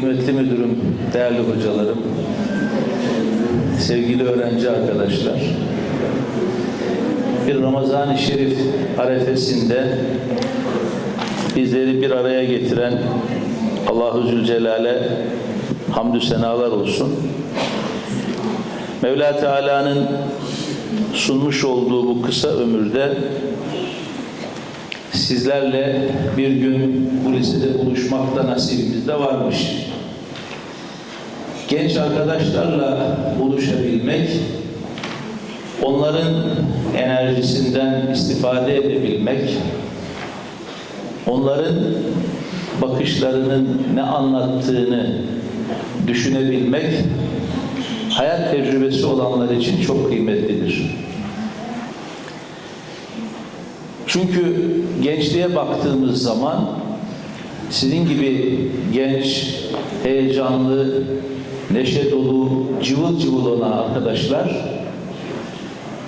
kıymetli müdürüm, değerli hocalarım, sevgili öğrenci arkadaşlar, bir Ramazan-ı Şerif arefesinde bizleri bir araya getiren Allahu Zülcelal'e hamdü senalar olsun. Mevla Teala'nın sunmuş olduğu bu kısa ömürde sizlerle bir gün bu lisede buluşmakta nasibimiz de varmış. Genç arkadaşlarla buluşabilmek, onların enerjisinden istifade edebilmek, onların bakışlarının ne anlattığını düşünebilmek, hayat tecrübesi olanlar için çok kıymetlidir. Çünkü gençliğe baktığımız zaman sizin gibi genç, heyecanlı, neşe dolu, cıvıl cıvıl olan arkadaşlar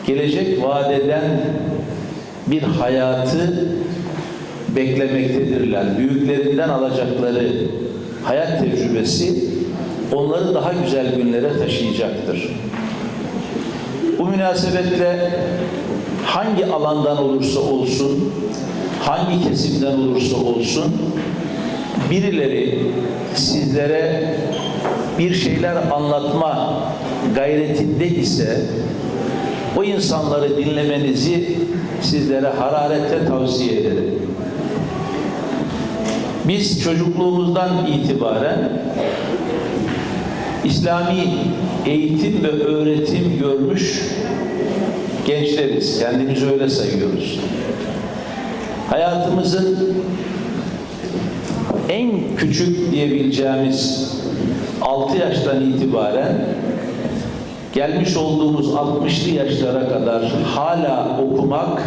gelecek vadeden bir hayatı beklemektedirler. Büyüklerinden alacakları hayat tecrübesi onları daha güzel günlere taşıyacaktır. Bu münasebetle hangi alandan olursa olsun, hangi kesimden olursa olsun birileri sizlere bir şeyler anlatma gayretinde ise o insanları dinlemenizi sizlere hararetle tavsiye ederim. Biz çocukluğumuzdan itibaren İslami eğitim ve öğretim görmüş gençleriz. Kendimizi öyle sayıyoruz. Hayatımızın en küçük diyebileceğimiz 6 yaştan itibaren gelmiş olduğumuz 60'lı yaşlara kadar hala okumak,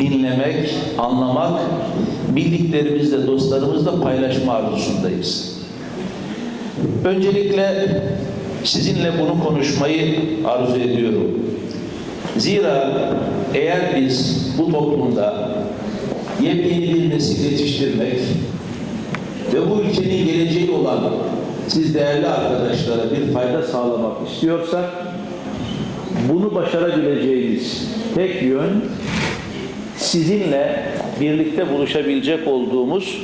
dinlemek, anlamak, bildiklerimizle, dostlarımızla paylaşma arzusundayız. Öncelikle sizinle bunu konuşmayı arzu ediyorum. Zira eğer biz bu toplumda yepyeni bir nesil yetiştirmek ve bu ülkenin geleceği olan siz değerli arkadaşlara bir fayda sağlamak istiyorsak bunu başarabileceğiniz tek yön sizinle birlikte buluşabilecek olduğumuz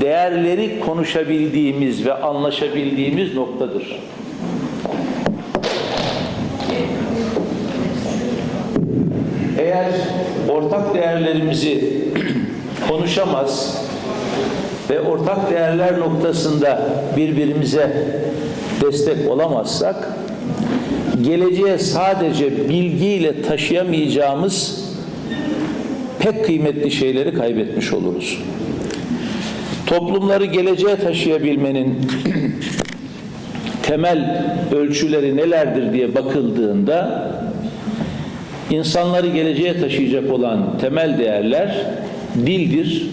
değerleri konuşabildiğimiz ve anlaşabildiğimiz noktadır. Eğer ortak değerlerimizi konuşamaz ve ortak değerler noktasında birbirimize destek olamazsak geleceğe sadece bilgiyle taşıyamayacağımız pek kıymetli şeyleri kaybetmiş oluruz. Toplumları geleceğe taşıyabilmenin temel ölçüleri nelerdir diye bakıldığında insanları geleceğe taşıyacak olan temel değerler dildir,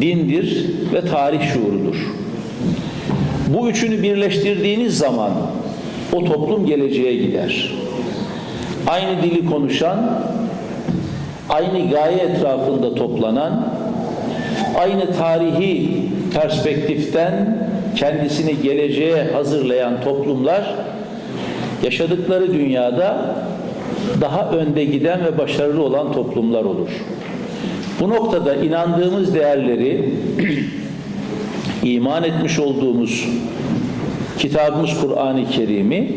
dindir ve tarih şuurudur. Bu üçünü birleştirdiğiniz zaman o toplum geleceğe gider. Aynı dili konuşan, aynı gaye etrafında toplanan, aynı tarihi perspektiften kendisini geleceğe hazırlayan toplumlar yaşadıkları dünyada daha önde giden ve başarılı olan toplumlar olur. Bu noktada inandığımız değerleri iman etmiş olduğumuz kitabımız Kur'an-ı Kerim'i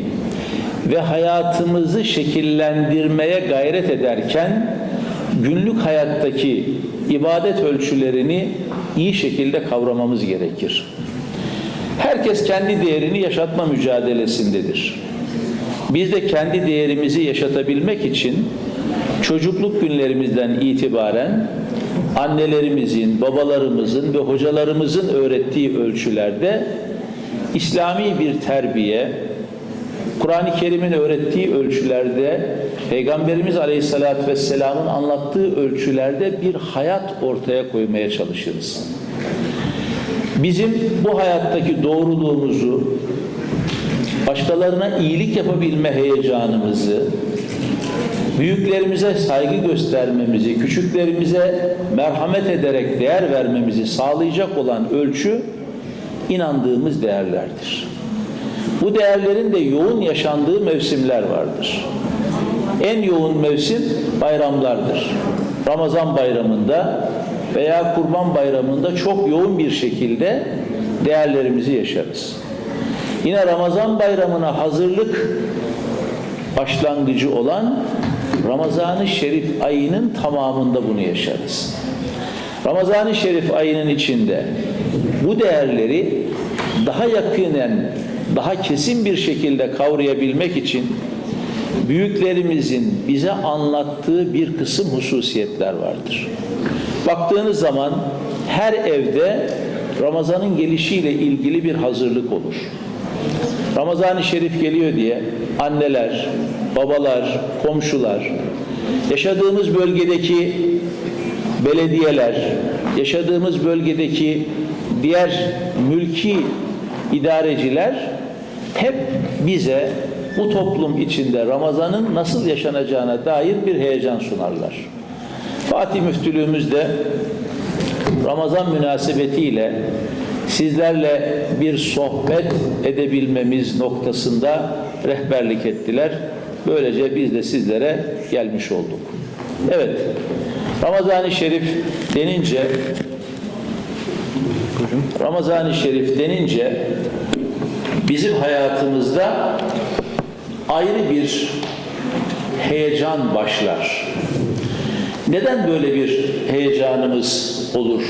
ve hayatımızı şekillendirmeye gayret ederken günlük hayattaki ibadet ölçülerini iyi şekilde kavramamız gerekir. Herkes kendi değerini yaşatma mücadelesindedir. Biz de kendi değerimizi yaşatabilmek için çocukluk günlerimizden itibaren annelerimizin, babalarımızın ve hocalarımızın öğrettiği ölçülerde İslami bir terbiye, Kur'an-ı Kerim'in öğrettiği ölçülerde, Peygamberimiz Aleyhisselatü Vesselam'ın anlattığı ölçülerde bir hayat ortaya koymaya çalışırız. Bizim bu hayattaki doğruluğumuzu, başkalarına iyilik yapabilme heyecanımızı, büyüklerimize saygı göstermemizi, küçüklerimize merhamet ederek değer vermemizi sağlayacak olan ölçü inandığımız değerlerdir. Bu değerlerin de yoğun yaşandığı mevsimler vardır. En yoğun mevsim bayramlardır. Ramazan bayramında veya Kurban bayramında çok yoğun bir şekilde değerlerimizi yaşarız. Yine Ramazan bayramına hazırlık başlangıcı olan Ramazan-ı Şerif ayının tamamında bunu yaşarız. Ramazan-ı Şerif ayının içinde bu değerleri daha yakinen, daha kesin bir şekilde kavrayabilmek için büyüklerimizin bize anlattığı bir kısım hususiyetler vardır. Baktığınız zaman her evde Ramazan'ın gelişiyle ilgili bir hazırlık olur. Ramazan-ı Şerif geliyor diye anneler, babalar, komşular, yaşadığımız bölgedeki belediyeler, yaşadığımız bölgedeki diğer mülki idareciler hep bize bu toplum içinde Ramazan'ın nasıl yaşanacağına dair bir heyecan sunarlar. Fatih Müftülüğümüz de Ramazan münasebetiyle sizlerle bir sohbet edebilmemiz noktasında rehberlik ettiler. Böylece biz de sizlere gelmiş olduk. Evet, Ramazan-ı Şerif denince Ramazan-ı Şerif denince bizim hayatımızda ayrı bir heyecan başlar. Neden böyle bir heyecanımız olur?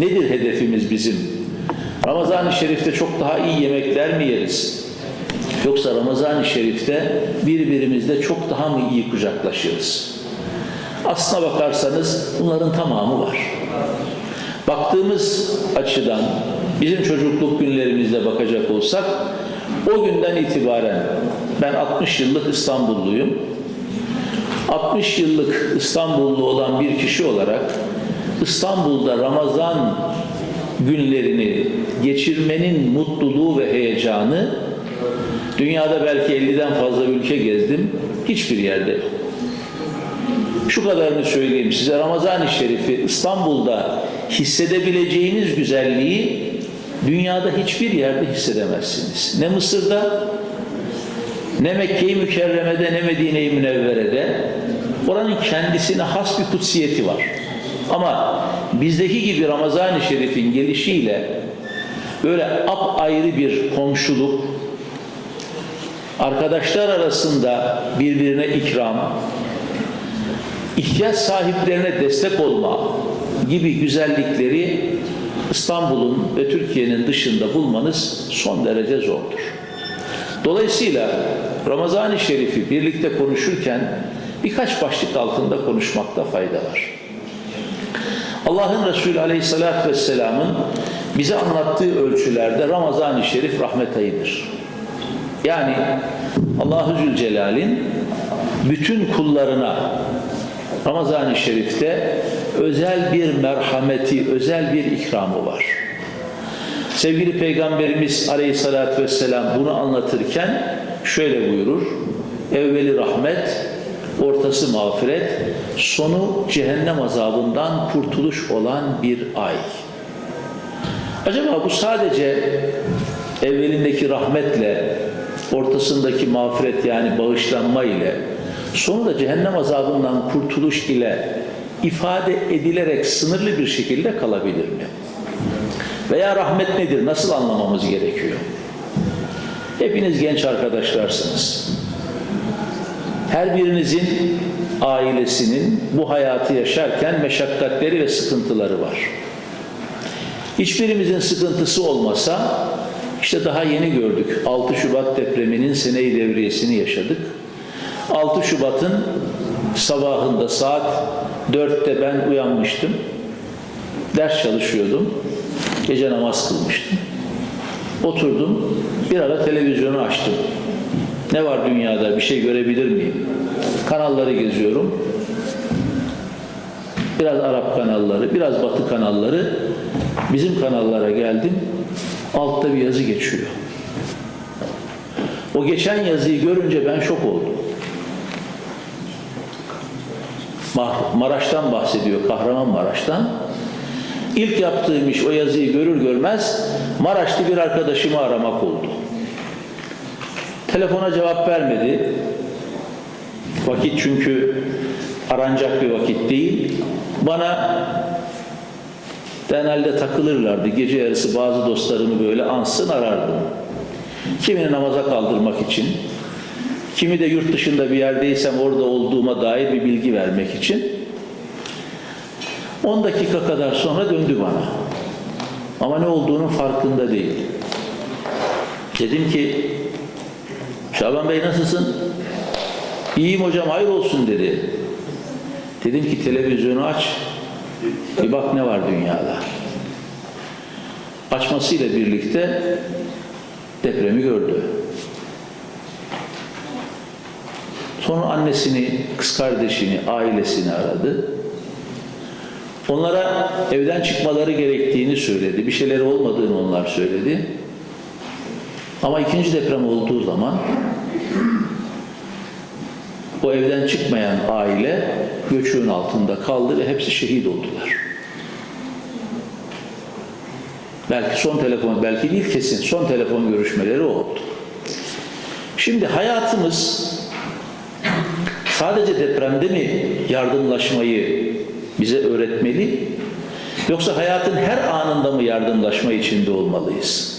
Nedir hedefimiz bizim? Ramazan-ı Şerif'te çok daha iyi yemekler mi yeriz? Yoksa Ramazan-ı Şerif'te birbirimizle çok daha mı iyi kucaklaşırız? Aslına bakarsanız bunların tamamı var. Baktığımız açıdan bizim çocukluk günlerimizde bakacak olsak o günden itibaren ben 60 yıllık İstanbulluyum. 60 yıllık İstanbullu olan bir kişi olarak İstanbul'da Ramazan günlerini geçirmenin mutluluğu ve heyecanı dünyada belki 50'den fazla ülke gezdim. Hiçbir yerde. Şu kadarını söyleyeyim size Ramazan-ı Şerif'i İstanbul'da hissedebileceğiniz güzelliği dünyada hiçbir yerde hissedemezsiniz. Ne Mısır'da ne Mekke-i Mükerreme'de ne Medine-i Münevvere'de oranın kendisine has bir kutsiyeti var. Ama bizdeki gibi Ramazan-ı Şerif'in gelişiyle böyle apayrı bir komşuluk, arkadaşlar arasında birbirine ikram, ihtiyaç sahiplerine destek olma gibi güzellikleri İstanbul'un ve Türkiye'nin dışında bulmanız son derece zordur. Dolayısıyla Ramazan-ı Şerif'i birlikte konuşurken birkaç başlık altında konuşmakta fayda var. Allah'ın Resulü Aleyhisselatü Vesselam'ın bize anlattığı ölçülerde Ramazan-ı Şerif rahmet ayıdır. Yani Allahu Zülcelal'in bütün kullarına Ramazan-ı Şerif'te özel bir merhameti, özel bir ikramı var. Sevgili Peygamberimiz Aleyhisselatü Vesselam bunu anlatırken şöyle buyurur. Evveli rahmet, ortası mağfiret, sonu cehennem azabından kurtuluş olan bir ay. Acaba bu sadece evvelindeki rahmetle, ortasındaki mağfiret yani bağışlanma ile, sonu da cehennem azabından kurtuluş ile ifade edilerek sınırlı bir şekilde kalabilir mi? Veya rahmet nedir? Nasıl anlamamız gerekiyor? Hepiniz genç arkadaşlarsınız. Her birinizin ailesinin bu hayatı yaşarken meşakkatleri ve sıkıntıları var. Hiçbirimizin sıkıntısı olmasa işte daha yeni gördük. 6 Şubat depreminin seneyi devriyesini yaşadık. 6 Şubat'ın sabahında saat 4'te ben uyanmıştım. Ders çalışıyordum. Gece namaz kılmıştım. Oturdum. Bir ara televizyonu açtım. Ne var dünyada? Bir şey görebilir miyim? Kanalları geziyorum. Biraz Arap kanalları, biraz Batı kanalları. Bizim kanallara geldim. Altta bir yazı geçiyor. O geçen yazıyı görünce ben şok oldum. Maraş'tan bahsediyor, Kahramanmaraş'tan. İlk yaptığım iş o yazıyı görür görmez Maraşlı bir arkadaşımı aramak oldu. Telefona cevap vermedi. Vakit çünkü aranacak bir vakit değil. Bana genelde takılırlardı. Gece yarısı bazı dostlarımı böyle ansın arardım. Kimini namaza kaldırmak için, kimi de yurt dışında bir yerdeysem orada olduğuma dair bir bilgi vermek için. 10 dakika kadar sonra döndü bana. Ama ne olduğunun farkında değil. Dedim ki, Şaban Bey nasılsın? İyiyim hocam hayır olsun dedi. Dedim ki televizyonu aç. Bir bak ne var dünyada. Açmasıyla birlikte depremi gördü. Sonra annesini, kız kardeşini, ailesini aradı. Onlara evden çıkmaları gerektiğini söyledi. Bir şeyleri olmadığını onlar söyledi. Ama ikinci deprem olduğu zaman o evden çıkmayan aile göçüğün altında kaldı ve hepsi şehit oldular. Belki son telefon, belki değil kesin son telefon görüşmeleri oldu. Şimdi hayatımız sadece depremde mi yardımlaşmayı bize öğretmeli? Yoksa hayatın her anında mı yardımlaşma içinde olmalıyız?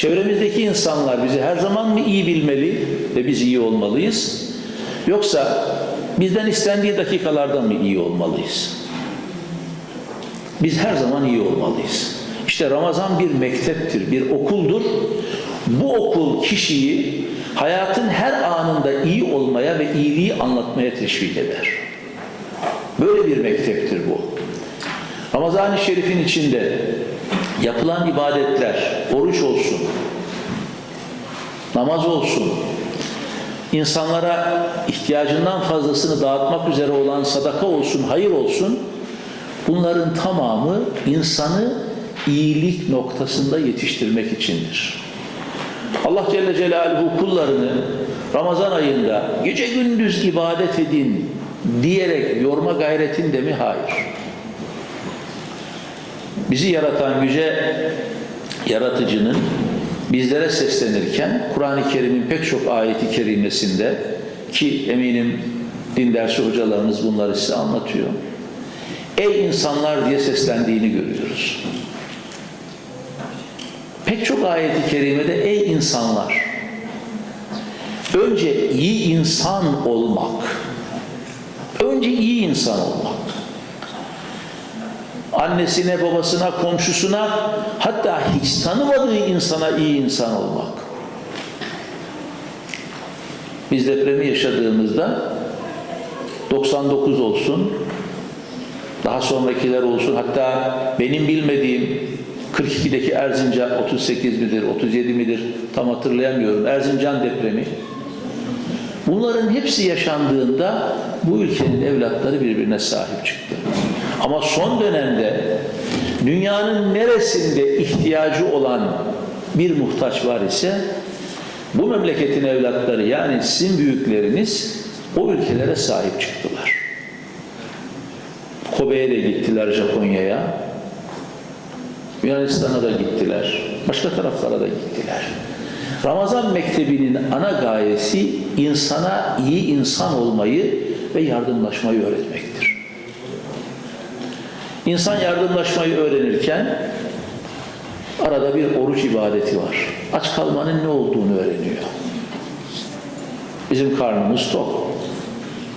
Çevremizdeki insanlar bizi her zaman mı iyi bilmeli ve biz iyi olmalıyız? Yoksa bizden istendiği dakikalarda mı iyi olmalıyız? Biz her zaman iyi olmalıyız. İşte Ramazan bir mekteptir, bir okuldur. Bu okul kişiyi hayatın her anında iyi olmaya ve iyiliği anlatmaya teşvik eder. Böyle bir mekteptir bu. Ramazan-ı Şerif'in içinde yapılan ibadetler, oruç olsun, namaz olsun, insanlara ihtiyacından fazlasını dağıtmak üzere olan sadaka olsun, hayır olsun, bunların tamamı insanı iyilik noktasında yetiştirmek içindir. Allah Celle Celaluhu kullarını Ramazan ayında gece gündüz ibadet edin diyerek yorma gayretinde mi? Hayır. Bizi yaratan yüce yaratıcının bizlere seslenirken Kur'an-ı Kerim'in pek çok ayeti kerimesinde ki eminim din dersi hocalarınız bunları size anlatıyor. Ey insanlar diye seslendiğini görüyoruz. Pek çok ayeti kerimede ey insanlar önce iyi insan olmak önce iyi insan olmak annesine, babasına, komşusuna hatta hiç tanımadığı insana iyi insan olmak. Biz depremi yaşadığımızda 99 olsun, daha sonrakiler olsun, hatta benim bilmediğim 42'deki Erzincan 38 midir, 37 midir tam hatırlayamıyorum. Erzincan depremi. Bunların hepsi yaşandığında bu ülkenin evlatları birbirine sahip çıktı. Ama son dönemde dünyanın neresinde ihtiyacı olan bir muhtaç var ise bu memleketin evlatları yani sizin büyükleriniz o ülkelere sahip çıktılar. Kobe'ye de gittiler Japonya'ya. Yunanistan'a da gittiler. Başka taraflara da gittiler. Ramazan mektebinin ana gayesi insana iyi insan olmayı ve yardımlaşmayı öğretmektir. İnsan yardımlaşmayı öğrenirken arada bir oruç ibadeti var. Aç kalmanın ne olduğunu öğreniyor. Bizim karnımız tok.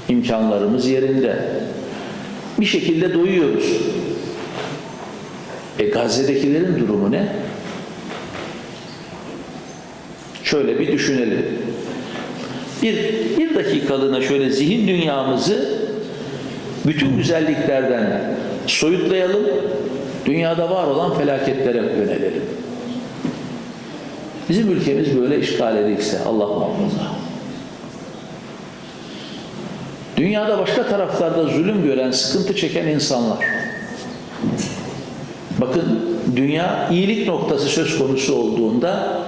İmkanlarımız yerinde. Bir şekilde doyuyoruz. E Gazze'dekilerin durumu ne? Şöyle bir düşünelim. Bir, bir dakikalığına şöyle zihin dünyamızı bütün güzelliklerden soyutlayalım, dünyada var olan felaketlere yönelelim. Bizim ülkemiz böyle işgal edilse Allah muhafaza. Dünyada başka taraflarda zulüm gören, sıkıntı çeken insanlar. Bakın dünya iyilik noktası söz konusu olduğunda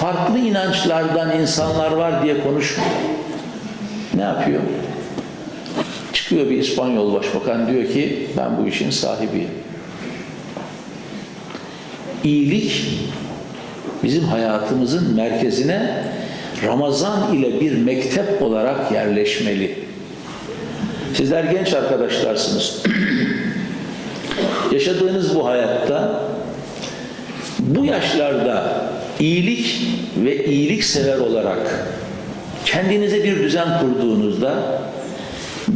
farklı inançlardan insanlar var diye konuşmuyor. Ne yapıyor? Çıkıyor bir İspanyol başbakan diyor ki ben bu işin sahibiyim. İyilik bizim hayatımızın merkezine Ramazan ile bir mektep olarak yerleşmeli. Sizler genç arkadaşlarsınız. Yaşadığınız bu hayatta bu yaşlarda iyilik ve iyilik sever olarak kendinize bir düzen kurduğunuzda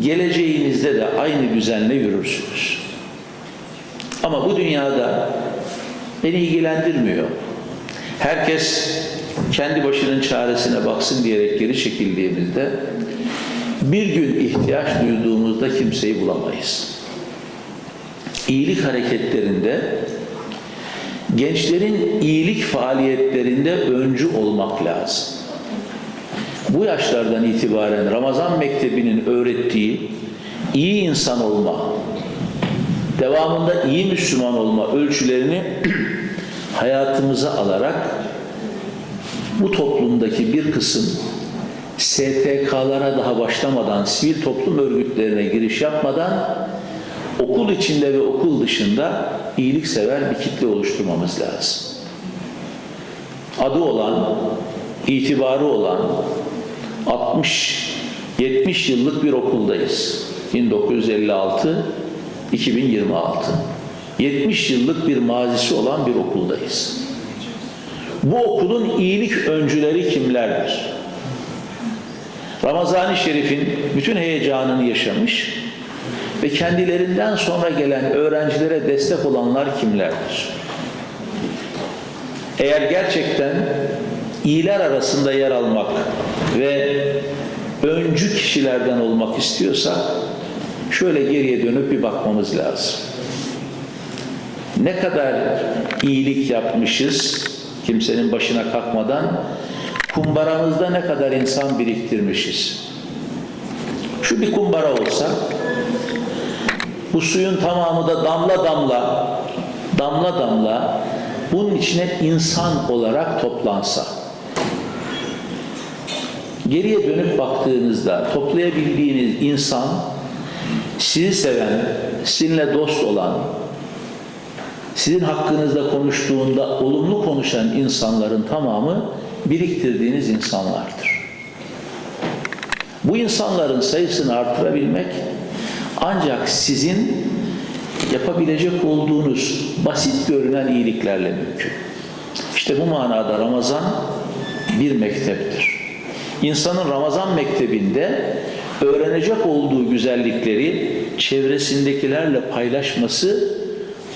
geleceğinizde de aynı düzenle yürürsünüz. Ama bu dünyada beni ilgilendirmiyor. Herkes kendi başının çaresine baksın diyerek geri çekildiğimizde bir gün ihtiyaç duyduğumuzda kimseyi bulamayız. İyilik hareketlerinde gençlerin iyilik faaliyetlerinde öncü olmak lazım. Bu yaşlardan itibaren Ramazan Mektebi'nin öğrettiği iyi insan olma, devamında iyi Müslüman olma ölçülerini hayatımıza alarak bu toplumdaki bir kısım STK'lara daha başlamadan, sivil toplum örgütlerine giriş yapmadan okul içinde ve okul dışında iyiliksever bir kitle oluşturmamız lazım. Adı olan, itibarı olan 60 70 yıllık bir okuldayız. 1956 2026. 70 yıllık bir mazisi olan bir okuldayız. Bu okulun iyilik öncüleri kimlerdir? Ramazan-ı Şerif'in bütün heyecanını yaşamış ve kendilerinden sonra gelen öğrencilere destek olanlar kimlerdir? Eğer gerçekten iyiler arasında yer almak ve öncü kişilerden olmak istiyorsak şöyle geriye dönüp bir bakmamız lazım. Ne kadar iyilik yapmışız kimsenin başına kalkmadan kumbaramızda ne kadar insan biriktirmişiz. Şu bir kumbara olsa bu suyun tamamı da damla damla damla damla bunun içine insan olarak toplansa geriye dönüp baktığınızda toplayabildiğiniz insan sizi seven, sizinle dost olan, sizin hakkınızda konuştuğunda olumlu konuşan insanların tamamı biriktirdiğiniz insanlardır. Bu insanların sayısını artırabilmek ancak sizin yapabilecek olduğunuz basit görünen iyiliklerle mümkün. İşte bu manada Ramazan bir mekteptir. İnsanın Ramazan mektebinde öğrenecek olduğu güzellikleri çevresindekilerle paylaşması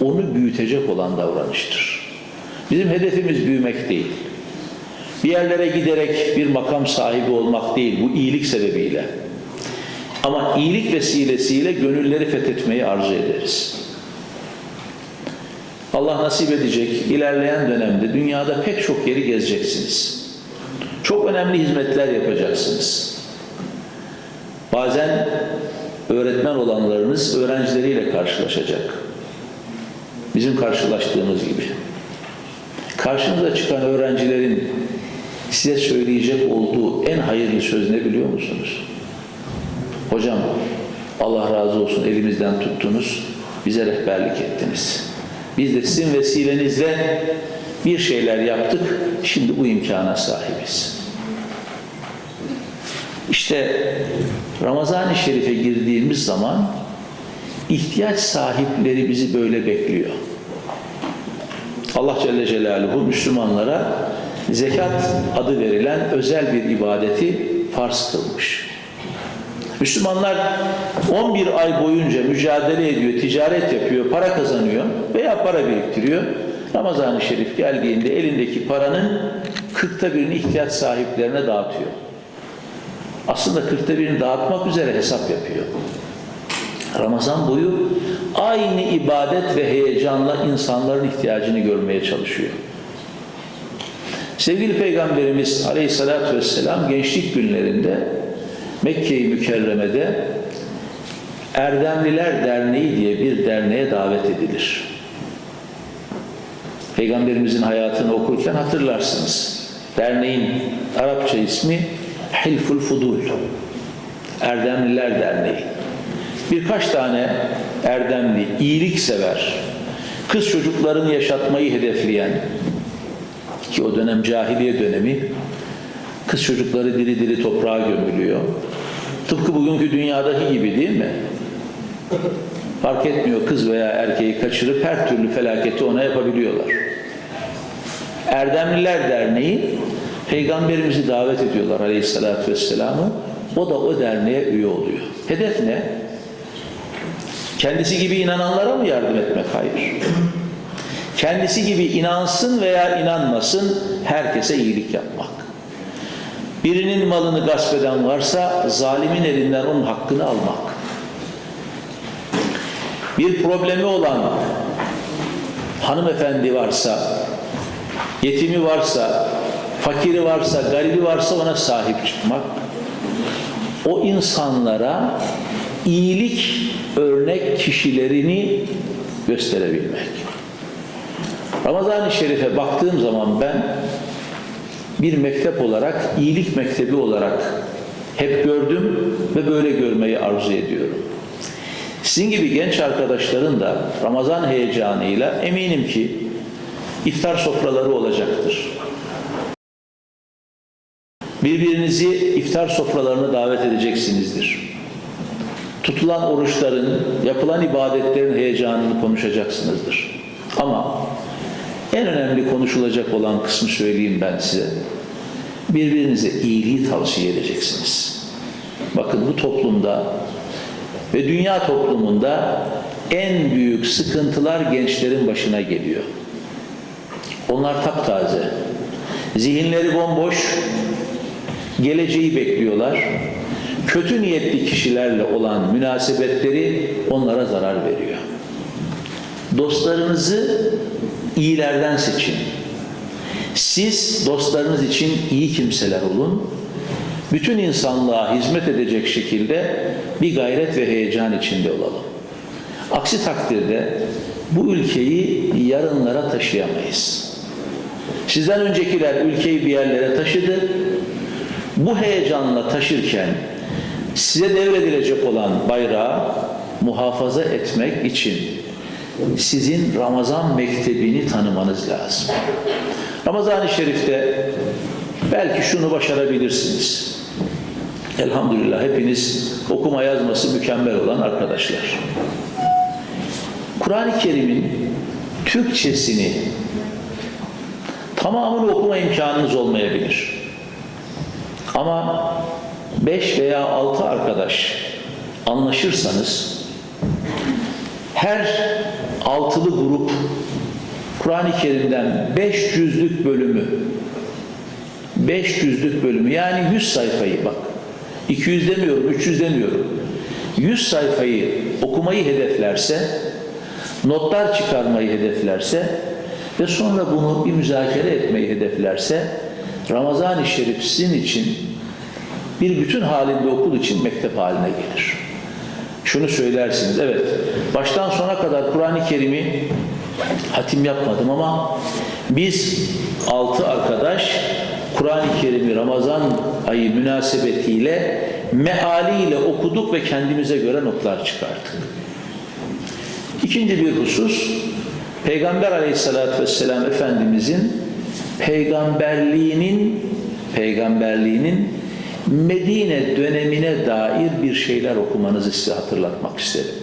onu büyütecek olan davranıştır. Bizim hedefimiz büyümek değil. Bir yerlere giderek bir makam sahibi olmak değil bu iyilik sebebiyle. Ama iyilik vesilesiyle gönülleri fethetmeyi arzu ederiz. Allah nasip edecek ilerleyen dönemde dünyada pek çok yeri gezeceksiniz. Çok önemli hizmetler yapacaksınız. Bazen öğretmen olanlarınız öğrencileriyle karşılaşacak. Bizim karşılaştığımız gibi. Karşınıza çıkan öğrencilerin size söyleyecek olduğu en hayırlı söz ne biliyor musunuz? Hocam Allah razı olsun elimizden tuttunuz, bize rehberlik ettiniz. Biz de sizin vesilenizle bir şeyler yaptık, şimdi bu imkana sahibiz. İşte Ramazan-ı Şerif'e girdiğimiz zaman ihtiyaç sahipleri bizi böyle bekliyor. Allah Celle Celaluhu Müslümanlara zekat adı verilen özel bir ibadeti farz kılmış. Müslümanlar 11 ay boyunca mücadele ediyor, ticaret yapıyor, para kazanıyor veya para biriktiriyor. Ramazan-ı Şerif geldiğinde elindeki paranın kırkta birini ihtiyaç sahiplerine dağıtıyor. Aslında kırkta birini dağıtmak üzere hesap yapıyor. Ramazan boyu aynı ibadet ve heyecanla insanların ihtiyacını görmeye çalışıyor. Sevgili Peygamberimiz Aleyhisselatü Vesselam gençlik günlerinde Mekke-i Mükerreme'de Erdemliler Derneği diye bir derneğe davet edilir. Peygamberimizin hayatını okurken hatırlarsınız. Derneğin Arapça ismi Hilful Fudul. Erdemliler Derneği. birkaç tane erdemli, iyiliksever, kız çocuklarını yaşatmayı hedefleyen ki o dönem cahiliye dönemi kız çocukları diri diri toprağa gömülüyor. Tıpkı bugünkü dünyadaki gibi değil mi? Fark etmiyor kız veya erkeği kaçırıp her türlü felaketi ona yapabiliyorlar. Erdemliler Derneği Peygamberimizi davet ediyorlar Aleyhisselatü Vesselam'ı. O da o derneğe üye oluyor. Hedef ne? Kendisi gibi inananlara mı yardım etmek? Hayır. Kendisi gibi inansın veya inanmasın herkese iyilik yapmak. Birinin malını gasp eden varsa zalimin elinden onun hakkını almak. Bir problemi olan hanımefendi varsa, yetimi varsa, fakiri varsa, garibi varsa ona sahip çıkmak. O insanlara iyilik örnek kişilerini gösterebilmek. Ramazan-ı Şerif'e baktığım zaman ben bir mektep olarak, iyilik mektebi olarak hep gördüm ve böyle görmeyi arzu ediyorum. Sizin gibi genç arkadaşların da Ramazan heyecanıyla eminim ki iftar sofraları olacaktır. Birbirinizi iftar sofralarına davet edeceksinizdir. Tutulan oruçların, yapılan ibadetlerin heyecanını konuşacaksınızdır. Ama en önemli konuşulacak olan kısmı söyleyeyim ben size. Birbirinize iyiliği tavsiye edeceksiniz. Bakın bu toplumda ve dünya toplumunda en büyük sıkıntılar gençlerin başına geliyor. Onlar taptaze. Zihinleri bomboş, geleceği bekliyorlar. Kötü niyetli kişilerle olan münasebetleri onlara zarar veriyor. Dostlarınızı iyilerden seçin. Siz dostlarınız için iyi kimseler olun. Bütün insanlığa hizmet edecek şekilde bir gayret ve heyecan içinde olalım. Aksi takdirde bu ülkeyi yarınlara taşıyamayız. Sizden öncekiler ülkeyi bir yerlere taşıdı. Bu heyecanla taşırken size devredilecek olan bayrağı muhafaza etmek için sizin Ramazan mektebini tanımanız lazım. Ramazan-ı Şerif'te belki şunu başarabilirsiniz. Elhamdülillah hepiniz okuma yazması mükemmel olan arkadaşlar. Kur'an-ı Kerim'in Türkçesini tamamını okuma imkanınız olmayabilir. Ama beş veya altı arkadaş anlaşırsanız her altılı grup Kur'an-ı Kerim'den 500'lük bölümü 500'lük bölümü yani 100 sayfayı bak 200 demiyorum 300 demiyorum 100 sayfayı okumayı hedeflerse notlar çıkarmayı hedeflerse ve sonra bunu bir müzakere etmeyi hedeflerse Ramazan-ı Şerif sizin için bir bütün halinde okul için mektep haline gelir. Şunu söylersiniz, evet baştan sona kadar Kur'an-ı Kerim'i hatim yapmadım ama biz altı arkadaş Kur'an-ı Kerim'i Ramazan ayı münasebetiyle mealiyle okuduk ve kendimize göre notlar çıkarttık. İkinci bir husus, Peygamber aleyhissalatü vesselam Efendimizin peygamberliğinin peygamberliğinin Medine dönemine dair bir şeyler okumanızı size hatırlatmak isterim.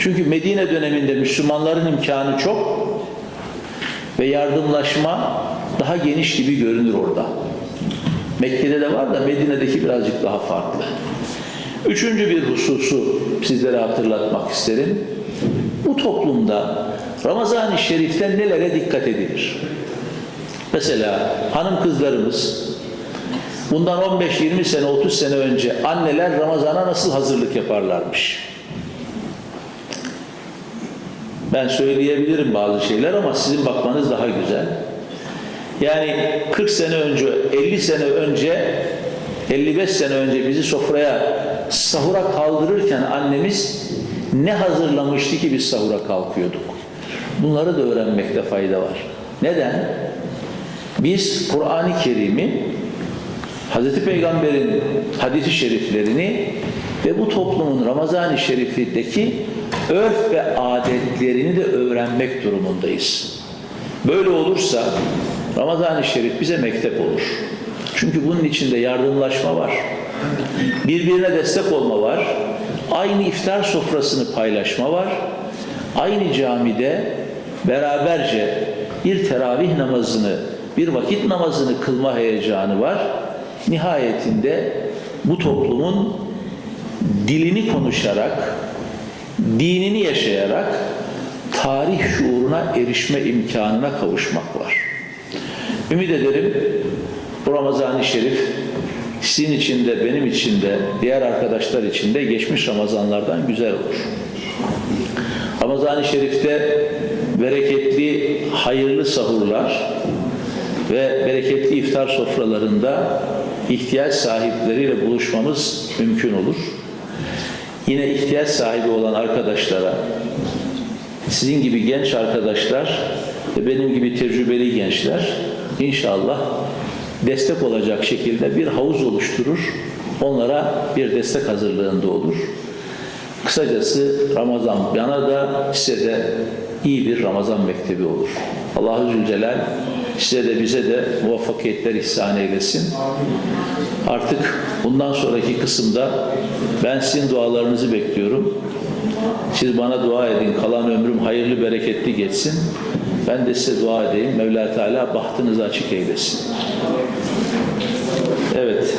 Çünkü Medine döneminde Müslümanların imkanı çok ve yardımlaşma daha geniş gibi görünür orada. Mekke'de de var da Medine'deki birazcık daha farklı. Üçüncü bir hususu sizlere hatırlatmak isterim. Bu toplumda Ramazan-ı Şerif'te nelere dikkat edilir? Mesela hanım kızlarımız bundan 15-20 sene, 30 sene önce anneler Ramazan'a nasıl hazırlık yaparlarmış? Ben söyleyebilirim bazı şeyler ama sizin bakmanız daha güzel. Yani 40 sene önce, 50 sene önce, 55 sene önce bizi sofraya, sahura kaldırırken annemiz ne hazırlamıştı ki biz sahura kalkıyorduk? Bunları da öğrenmekte fayda var. Neden? Biz Kur'an-ı Kerim'i Hz. Peygamber'in hadisi şeriflerini ve bu toplumun Ramazan-ı Şerif'indeki örf ve adetlerini de öğrenmek durumundayız. Böyle olursa Ramazan-ı Şerif bize mektep olur. Çünkü bunun içinde yardımlaşma var. Birbirine destek olma var. Aynı iftar sofrasını paylaşma var. Aynı camide beraberce bir teravih namazını, bir vakit namazını kılma heyecanı var. Nihayetinde bu toplumun dilini konuşarak, dinini yaşayarak tarih şuuruna erişme imkanına kavuşmak var. Ümit ederim bu Ramazan-ı Şerif sizin için de benim için de diğer arkadaşlar için de geçmiş Ramazanlardan güzel olur. Ramazan-ı Şerif'te bereketli, hayırlı sahurlar ve bereketli iftar sofralarında ihtiyaç sahipleriyle buluşmamız mümkün olur. Yine ihtiyaç sahibi olan arkadaşlara, sizin gibi genç arkadaşlar ve benim gibi tecrübeli gençler inşallah destek olacak şekilde bir havuz oluşturur. Onlara bir destek hazırlığında olur. Kısacası Ramazan bana da size de iyi bir Ramazan mektebi olur. Allahu Zülcelal size de bize de muvaffakiyetler ihsan eylesin. Artık bundan sonraki kısımda ben sizin dualarınızı bekliyorum. Siz bana dua edin. Kalan ömrüm hayırlı, bereketli geçsin. Ben de size dua edeyim. Mevla Teala bahtınızı açık eylesin. Evet.